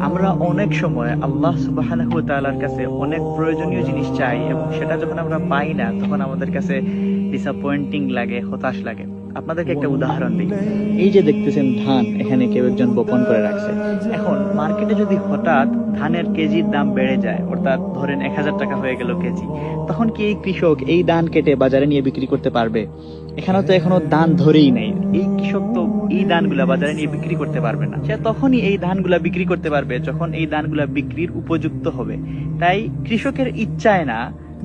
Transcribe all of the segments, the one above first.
আমরা অনেক সময় আল্লাহ তাআলার কাছে অনেক প্রয়োজনীয় জিনিস চাই এবং সেটা যখন আমরা পাই না, তখন আমাদের কাছে ডিসঅ্যাপয়েন্টিং লাগে, হতাশ লাগে। আপনাদেরকে একটা উদাহরণ দিই। এই যে দেখতেছেন ধান, এখানে কেউ একজন বপন করে রাখছে। এখন মার্কেটে যদি হঠাৎ ধানের কেজির দাম বেড়ে যায়, অর্থাৎ ধরেন এক হাজার টাকা হয়ে গেল কেজি, তখন কি এই কৃষক এই ধান কেটে বাজারে নিয়ে বিক্রি করতে পারবে? এখানে তো এখনও ধান ধরেই নাই। কৃষক তো এই ধানগুলা বাজারে নিয়ে বিক্রি করতে পারবে না। সে তখনই এই ধানগুলা বিক্রি করতে পারবে যখন এই ধানগুলা বিক্রির উপযুক্ত হবে। তাই কৃষকের ইচ্ছায় না,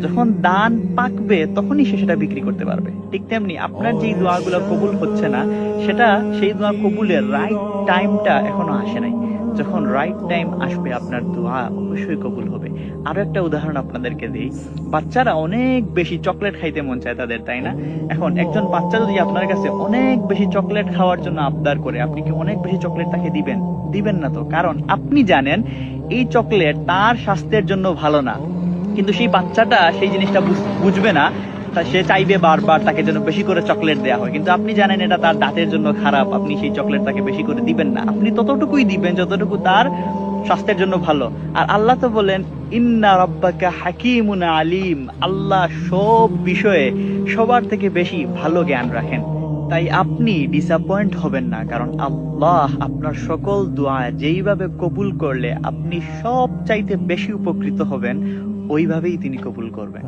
যখন দান পাকবে তখনই সে সেটা বিক্রি করতে পারবে। ঠিক তেমনি আপনার যেই দোয়াগুলো কবুল হচ্ছে না, সেটা সেই দোয়া কবুলের রাইট টাইমটা এখনও আসে নাই। যখন রাইট টাইম আসবে, আপনার দোয়া অবশ্যই কবুল হবে। আরও একটা উদাহরণ আপনাদেরকে দিই। বাচ্চারা অনেক বেশি চকলেট খাইতে মন চায় তাদের, তাই না? এখন একজন বাচ্চা যদি আপনার কাছে অনেক বেশি চকলেট খাওয়ার জন্য আবদার করে, আপনি কি অনেক বেশি চকলেট তাকে দিবেন? দিবেন না তো। কারণ আপনি জানেন, এই চকলেট তার স্বাস্থ্যের জন্য ভালো না। কিন্তু সেই বাচ্চাটা সেই জিনিসটা বুঝবে না তা সে চাইবে বারবার তাকে যেন বেশি করে চকলেট দেওয়া হয়। কিন্তু আপনি জানেন এটা তার দাঁতের জন্য খারাপ। আপনি সেই চকলেট তাকে বেশি করে দিবেন না। আপনি ততটুকুই দিবেন যতটুকু তার স্বাস্থ্যের জন্য ভালো। আর আল্লাহ তো বলেন, ইন্না রব্বাকা হাকিমুন আলিম। আল্লাহ সব বিষয়ে সবার থেকে বেশি ভালো জ্ঞান রাখেন। তাই আপনি ডিসঅ্যাপয়েন্ট হবেন না, কারণ আল্লাহ আপনার সকল দোয়া যেইভাবে কবুল করলে আপনি সব চাইতে বেশি উপকৃত হবেন, ওইভাবেই তিনি কবুল করবেন।